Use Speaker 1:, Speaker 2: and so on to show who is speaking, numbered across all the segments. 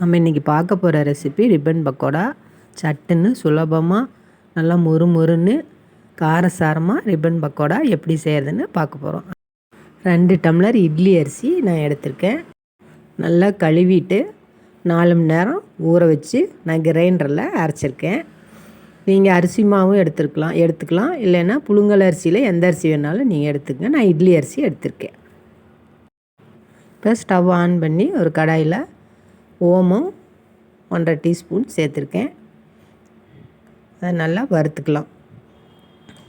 Speaker 1: நம்ம இன்றைக்கி பார்க்க போகிற ரெசிபி ரிப்பன் பக்கோடா சட்டுன்னு சுலபமாக நல்லா மொறு மொறுன்னு காரசாரமாக ரிப்பன் பக்கோடா எப்படி செய்கிறதுன்னு பார்க்க போகிறோம் ரெண்டு டம்ளர் இட்லி அரிசி நான் எடுத்திருக்கேன். நல்லா கழுவிட்டு நாலு மணி நேரம் ஊற வச்சு நான் கிரைண்டரில் அரைச்சிருக்கேன். நீங்கள் அரிசி மாவும் எடுத்துருக்கலாம் எடுத்துக்கலாம். இல்லைன்னா புழுங்கல் அரிசியில் எந்த அரிசி வேணாலும் நீங்கள் எடுத்துக்கங்க. நான் இட்லி அரிசி எடுத்திருக்கேன். இப்போ ஸ்டவ் ஆன் பண்ணி ஒரு கடாயில் ஓமம் ஒன்றரை டீஸ்பூன் சேர்த்துருக்கேன். அதை நல்லா வறுத்துக்கலாம்.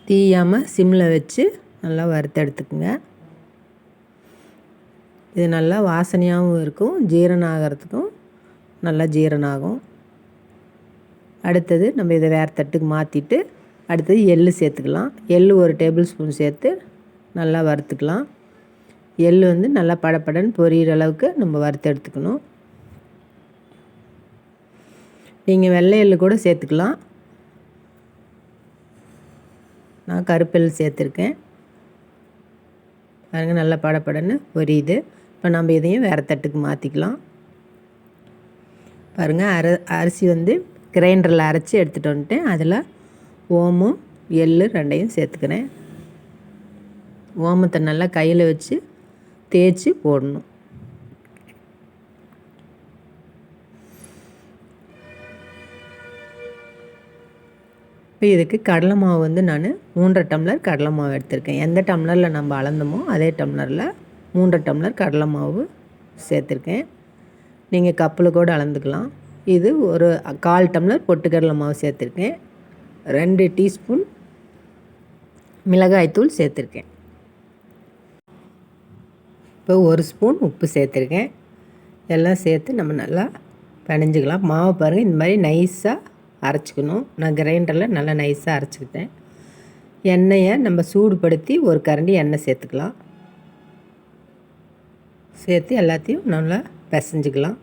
Speaker 1: தீயாமல் சிம்மில் வச்சு நல்லா வறுத்து எடுத்துக்கோங்க. இது நல்லா வாசனையாகவும் இருக்கும் ஜீரணம் ஆகிறதுக்கும் நல்லா ஜீரணம் ஆகும் அடுத்தது நம்ம இதை வேறு தட்டுக்கு மாற்றிட்டு அடுத்தது எள் சேர்த்துக்கலாம். எள் ஒரு டேபிள் ஸ்பூன் சேர்த்து நல்லா வறுத்துக்கலாம். எள் வந்து நல்லா படப்படன்னு பொரியிற அளவுக்கு நம்ம வறுத்து எடுத்துக்கணும். நீங்கள் வெள்ளை எள்ளு கூட சேர்த்துக்கலாம். நான் கருப்பெல் சேர்த்துருக்கேன். பாருங்கள் நல்லா படப்படன்னு பொரியுது. இப்போ நம்ம இதையும் வேறு தட்டுக்கு மாற்றிக்கலாம் பாருங்கள் அர அரிசி வந்து கிரைண்டரில் அரைச்சி எடுத்துகிட்டு வந்துட்டேன். அதில் ஓமும் எள்ளு ரெண்டையும் சேர்த்துக்கிறேன். ஓமத்தை நல்லா கையில் வச்சு தேய்ச்சி போடணும். இப்போ இதுக்கு கடலை மாவு வந்து நான் மூன்றரை டம்ளர் கடலை மாவு எடுத்திருக்கேன். எந்த டம்ளரில் நம்ம அளந்தோமோ அதே டம்ளரில் மூன்றரை டம்ளர் கடலை மாவு சேர்த்துருக்கேன். நீங்கள் கப்பில் கூட அளந்துக்கலாம். இது ஒரு கால் டம்ளர் பொட்டுக்கடலை மாவு சேர்த்துருக்கேன். ரெண்டு டீஸ்பூன் மிளகாய்த்தூள் சேர்த்துருக்கேன். இப்போ ஒரு ஸ்பூன் உப்பு சேர்த்துருக்கேன். எல்லாம் சேர்த்து நம்ம நல்லா பிணைஞ்சிக்கலாம் மாவு பாருங்கள் இந்த மாதிரி நைஸாக அரைச்சிக்கணும். நான் கிரைண்டரில் நல்லா நைஸாக அரைச்சிக்கிட்டேன். எண்ணெயை நம்ம சூடுபடுத்தி ஒரு கரண்டி எண்ணெய் சேர்த்துக்கலாம். சேர்த்து எல்லாத்தையும் நல்லா பிசைஞ்சிக்கலாம்.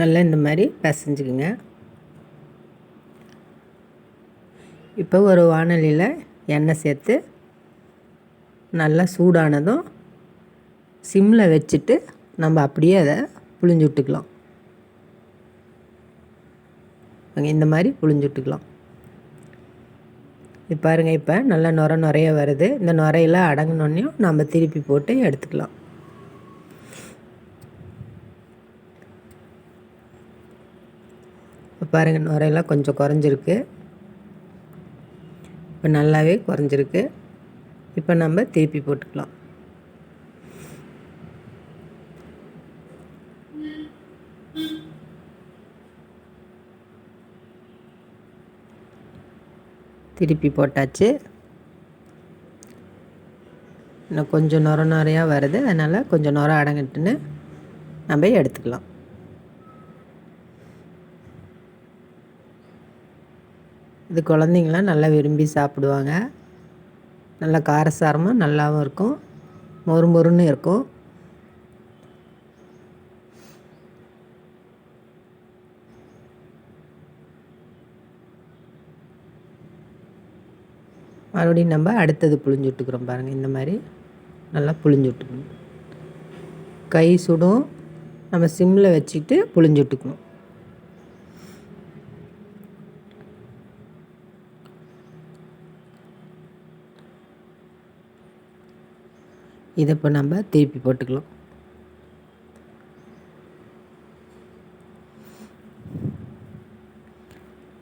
Speaker 1: நல்லா இந்த மாதிரி பிசைஞ்சுக்குங்க. இப்போ ஒரு வானலியில் எண்ணெய் சேர்த்து நல்லா சூடானதும் சிம்மில் வச்சுட்டு நம்ம அப்படியே அதை புழிஞ்சு விட்டுக்கலாம். இந்த மாதிரி புழிஞ்சு விட்டுக்கலாம். இது பாருங்கள் இப்போ நல்லா நுர நுறைய வருது. இந்த நுரையெல்லாம் அடங்கினோடனையும் நம்ம திருப்பி போட்டு எடுத்துக்கலாம். பாருங்கள் நுரையெல்லாம் கொஞ்சம் குறைஞ்சிருக்கு. இப்போ நல்லாவே குறைஞ்சிருக்கு. இப்போ நம்ம திருப்பி போட்டுக்கலாம். திருப்பி போட்டாச்சு. இன்னும் கொஞ்சம் நுர நுறையாக வருது. அதனால் கொஞ்சம் நுர அடங்கிட்டுன்னு நம்ம எடுத்துக்கலாம். இது குழந்தைங்களாம் நல்லா விரும்பி சாப்பிடுவாங்க. நல்லா காரசாரமாக நல்லாவும் இருக்கும். மொறு மொறுன்னு இருக்கும். மறுபடியும் நம்ம அடுத்தது புழிஞ்சு விட்டுக்கிறோம் பாருங்கள் இந்த மாதிரி நல்லா புழிஞ்சு விட்டுக்கணும். கை சுடும். நம்ம சிம்மில் வச்சுட்டு புழிஞ்சு விட்டுக்கணும். இதை இப்போ நம்ம திருப்பி போட்டுக்கலாம்.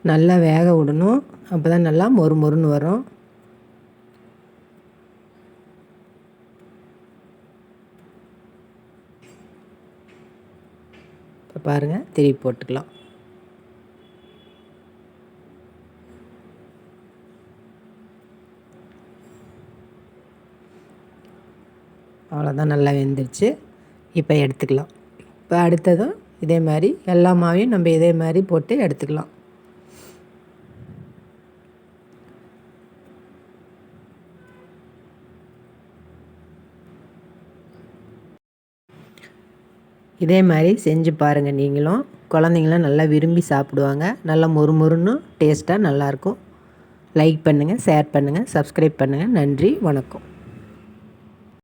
Speaker 1: நல்லா வேக விடணும். அப்போ தான் நல்லா மொறு மொறுன்னு வரும். இப்போ பாருங்கள் திருப்பி போட்டுக்கலாம். அவ்வளோதான் நல்லா வெந்துருச்சு. இப்போ எடுத்துக்கலாம். இப்போ அடுத்ததும் இதே மாதிரி எல்லா மாவையும் நம்ம இதே மாதிரி போட்டு எடுத்துக்கலாம். இதே மாதிரி செஞ்சு பாருங்கள் நீங்களும். குழந்தைங்களாம் நல்லா விரும்பி சாப்பிடுவாங்க. நல்லா மொறுமொறுன்னு டேஸ்ட்டாக நல்லாயிருக்கும். லைக் பண்ணுங்கள் ஷேர் பண்ணுங்கள் சப்ஸ்கிரைப் பண்ணுங்கள் நன்றி வணக்கம்.